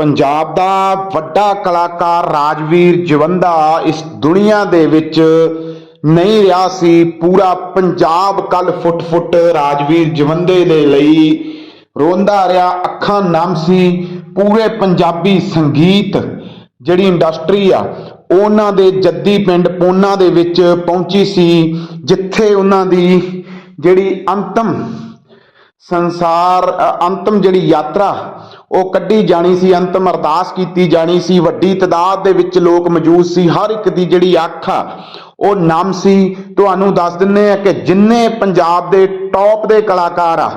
ਪੰਜਾਬ ਦਾ ਵੱਡਾ ਕਲਾਕਾਰ ਰਾਜਵੀਰ ਜਵੰਦਾ ਇਸ ਦੁਨੀਆ ਦੇ ਵਿੱਚ ਨਹੀਂ ਰਿਹਾ ਸੀ। ਪੂਰਾ ਪੰਜਾਬ ਕੱਲ ਫੁੱਟ-ਫੁੱਟ ਰਾਜਵੀਰ ਜਵੰਦੇ ਦੇ ਲਈ ਰੋਂਦਾ ਰਿਹਾ। ਅੱਖਾਂ ਨਮ ਸੀ। ਪੂਰੇ ਪੰਜਾਬੀ ਸੰਗੀਤ ਜਿਹੜੀ ਇੰਡਸਟਰੀ ਆ, ਉਹਨਾਂ ਦੇ ਜੱਦੀ ਪਿੰਡ ਪੋਨਾ ਦੇ ਵਿੱਚ ਪਹੁੰਚੀ ਸੀ, ਜਿੱਥੇ ਉਹਨਾਂ ਦੀ ਜਿਹੜੀ ਅੰਤਮ ਸੰਸਾਰ ਅੰਤਮ ਜਿਹੜੀ ਯਾਤਰਾ ਉਹ ਕੱਢੀ ਜਾਣੀ ਸੀ, ਅੰਤਮ ਅਰਦਾਸ ਕੀਤੀ ਜਾਣੀ ਸੀ। ਵੱਡੀ ਤਦਾਦ ਦੇ ਵਿੱਚ ਲੋਕ ਮੌਜੂਦ ਸੀ। ਹਰ ਇੱਕ ਦੀ ਜਿਹੜੀ ਅੱਖ ਆ, ਉਹ ਨਮ ਸੀ। ਤੁਹਾਨੂੰ ਦੱਸ ਦਿੰਨੇ ਆ ਕਿ ਜਿੰਨੇ ਪੰਜਾਬ ਦੇ ਟੌਪ ਦੇ ਕਲਾਕਾਰ ਆ,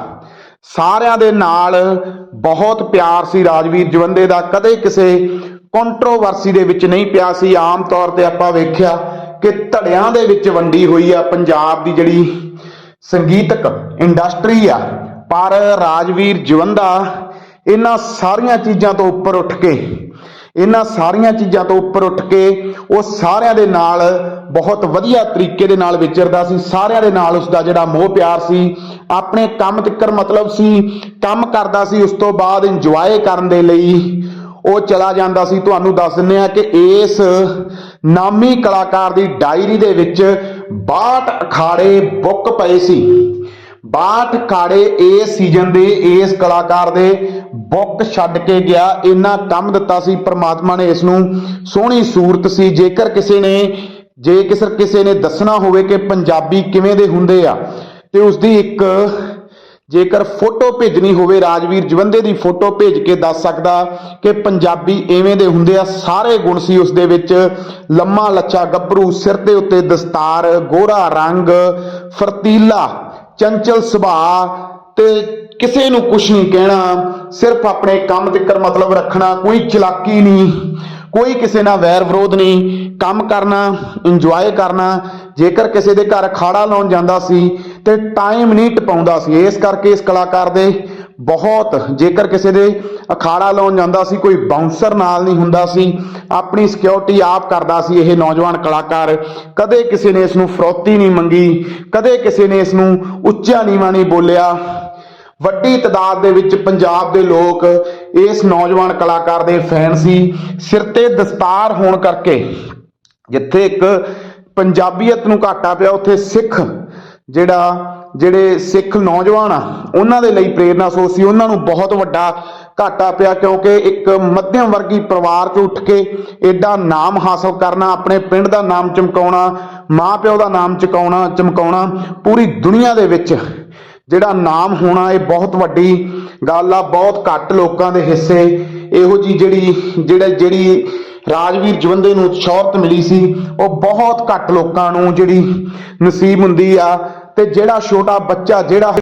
ਸਾਰਿਆਂ ਦੇ ਨਾਲ ਬਹੁਤ ਪਿਆਰ ਸੀ। ਰਾਜਵੀਰ ਜਵੰਦੇ ਦਾ ਕਦੇ ਕਿਸੇ ਕੰਟਰੋਵਰਸੀ ਦੇ ਵਿੱਚ ਨਹੀਂ ਪਿਆ ਸੀ। ਆਮ ਤੌਰ ਤੇ ਆਪਾਂ ਵੇਖਿਆ ਕਿ ਧੜਿਆਂ ਦੇ ਵਿੱਚ ਵੰਡੀ ਹੋਈ ਆ ਪੰਜਾਬ ਦੀ ਜਿਹੜੀ ਸੰਗੀਤਕ ਇੰਡਸਟਰੀ ਆ। ਪਰ ਰਾਜਵੀਰ ਜਵੰਦਾ ਇਹਨਾਂ ਸਾਰੀਆਂ ਚੀਜ਼ਾਂ ਤੋਂ ਉੱਪਰ ਉੱਠ ਕੇ, ਇਹਨਾਂ ਸਾਰੀਆਂ ਚੀਜ਼ਾਂ ਤੋਂ ਉੱਪਰ ਉੱਠ ਕੇ ਉਹ ਸਾਰਿਆਂ ਦੇ ਨਾਲ ਬਹੁਤ ਵਧੀਆ ਤਰੀਕੇ ਦੇ ਨਾਲ ਵਿਚਰਦਾ ਸੀ, ਸਾਰਿਆਂ ਦੇ ਨਾਲ ਉਸ ਦਾ ਜਿਹੜਾ ਮੋਹ ਪਿਆਰ ਸੀ, ਆਪਣੇ ਕੰਮ ਤਿੱਕਰ ਮਤਲਬ ਸੀ, ਕੰਮ ਕਰਦਾ ਸੀ, ਉਸ ਤੋਂ ਬਾਅਦ ਇੰਜੋਏ ਕਰਨ ਦੇ ਲਈ ਉਹ ਚਲਾ ਜਾਂਦਾ ਸੀ। ਤੁਹਾਨੂੰ ਦੱਸ ਦਿੰਨੇ ਆ ਕਿ ਇਸ ਨਾਮੀ ਕਲਾਕਾਰ ਦੀ ਡਾਇਰੀ ਦੇ ਵਿੱਚ 62 ਅਖਾੜੇ ਬੁੱਕ ਪਏ ਸੀ। 62 ਅਖਾੜੇ ਇਸ ਸੀਜ਼ਨ ਦੇ, ਇਸ ਕਲਾਕਾਰ ਦੇ ਬੁੱਕ ਛੱਡ ਕੇ ਗਿਆ, ਇੰਨਾ ਕੰਮ ਦਿੱਤਾ ਸੀ ਪ੍ਰਮਾਤਮਾ ਨੇ ਇਸ ਨੂੰ ਸੋਹਣੀ ਸੂਰਤ ਸੀ। ਜੇਕਰ ਕਿਸੇ ਨੇ ਜੇ ਕਿਸੇ ਕਿਸੇ ਨੇ ਦੱਸਣਾ ਹੋਵੇ ਕਿ ਪੰਜਾਬੀ ਕਿਵੇਂ ਦੇ ਹੁੰਦੇ ਆ, ਤੇ ਉਸ ਦੀ ਇੱਕ, ਜੇਕਰ ਫੋਟੋ ਭੇਜਣੀ ਹੋਵੇ, ਰਾਜਵੀਰ ਜਵੰਦੇ ਦੀ ਫੋਟੋ ਭੇਜ ਕੇ ਦੱਸ ਸਕਦਾ ਕਿ ਪੰਜਾਬੀ ਐਵੇਂ ਦੇ ਹੁੰਦੇ ਆ। ਸਾਰੇ ਗੁਣ ਸੀ ਉਸ ਦੇ ਵਿੱਚ। ਲੰਮਾ ਲੱਚਾ ਗੱਭਰੂ, ਸਿਰ ਦੇ ਉੱਤੇ ਦਸਤਾਰ, ਗੋਰਾ ਰੰਗ, ਫਰਤੀਲਾ, ਚੰਚਲ ਸੁਭਾਅ ਤੇ ਕਿਸੇ ਨੂੰ ਕੁਝ ਨਹੀਂ ਕਹਿਣਾ, ਸਿਰਫ ਆਪਣੇ ਕੰਮ ਤਿੱਕਰ ਮਤਲਬ ਰੱਖਣਾ, ਕੋਈ ਚਲਾਕੀ ਨਹੀਂ, ਕੋਈ ਕਿਸੇ ਨਾਲ ਵੈਰ ਵਿਰੋਧ ਨਹੀਂ, ਕੰਮ ਕਰਨਾ ਇੰਜੋਏ ਕਰਨਾ, ਜੇਕਰ ਕਿਸੇ ਦੇ ਘਰ ਖਾੜਾ ਲਾਉਣ ਜਾਂਦਾ ਸੀ ਤੇ ਟਾਈਮ ਨਹੀਂ ਟਪਾਉਂਦਾ ਸੀ, ਇਸ ਕਰਕੇ ਇਸ ਕਲਾਕਾਰ ਦੇ ਬਹੁਤ। ਜੇਕਰ ਕਿਸੇ ਦੇ ਅਖਾੜਾ ਲਾਉਣ ਜਾਂਦਾ ਸੀ, ਕੋਈ ਬਾਉਂਸਰ ਨਾਲ ਨਹੀਂ ਹੁੰਦਾ ਸੀ, ਆਪਣੀ ਸਿਕਿਉਰਿਟੀ ਆਪ ਕਰਦਾ ਸੀ ਇਹ ਨੌਜਵਾਨ ਕਲਾਕਾਰ। ਕਦੇ ਕਿਸੇ ਨੇ ਇਸ ਨੂੰ ਫਰੋਤੀ ਨਹੀਂ ਮੰਗੀ, ਕਦੇ ਕਿਸੇ ਨੇ ਇਸ ਨੂੰ ਉੱਚਾ ਨੀਵਾਂ ਨਹੀਂ ਬੋਲਿਆ। ਵੱਡੀ ਤਦਾਦ ਦੇ ਵਿੱਚ ਪੰਜਾਬ ਦੇ ਲੋਕ ਇਸ ਨੌਜਵਾਨ ਕਲਾਕਾਰ ਦੇ ਫੈਨ ਸੀ। ਸਿਰ ਤੇ ਦਸਤਾਰ ਹੋਣ ਕਰਕੇ ਜਿੱਥੇ ਇੱਕ ਪੰਜਾਬੀਅਤ ਨੂੰ ਘਾਟਾ ਪਿਆ, ਉੱਥੇ ਸਿੱਖ ਜਿਹੜਾ ਜਿਹੜੇ ਸਿੱਖ ਨੌਜਵਾਨ ਆ, ਉਹਨਾਂ ਦੇ ਲਈ ਪ੍ਰੇਰਨਾ ਸੋਚ ਸੀ। ਉਹਨਾਂ ਨੂੰ ਬਹੁਤ ਵੱਡਾ ਘਾਟਾ ਪਿਆ ਕਿਉਂਕਿ ਇੱਕ ਮੱਧਮ ਵਰਗੀ ਪਰਿਵਾਰ 'ਚ ਉੱਠ ਕੇ ਐਡਾ ਨਾਮ ਹਾਸਲ ਕਰਨਾ, ਆਪਣੇ ਪਿੰਡ ਦਾ ਨਾਮ ਚਮਕਾਉਣਾ, ਮਾਪਿਓ ਦਾ ਨਾਮ ਚਮਕਾਉਣਾ ਚਮਕਾਉਣਾ, ਪੂਰੀ ਦੁਨੀਆ ਦੇ ਵਿੱਚ ਜਿਹੜਾ ਨਾਮ ਹੋਣਾ, ਇਹ ਬਹੁਤ ਵੱਡੀ ਗੱਲ ਆ, ਬਹੁਤ ਘੱਟ ਲੋਕਾਂ ਦੇ ਹਿੱਸੇ। ਇਹੋ ਜੀ ਜਿਹੜੀ, ਜਿਹੜਾ ਜਿਹੜੀ ਰਾਜਵੀਰ ਜਵੰਦੇ ਨੂੰ ਸ਼ੌਹਰਤ ਮਿਲੀ ਸੀ। ਉਹ ਬਹੁਤ ਘੱਟ ਲੋਕਾਂ ਨੂੰ ਜਿਹੜੀ ਨਸੀਬ ਹੁੰਦੀ ਆ ਤੇ ਜਿਹੜਾ ਛੋਟਾ ਬੱਚਾ ਜਿਹੜਾ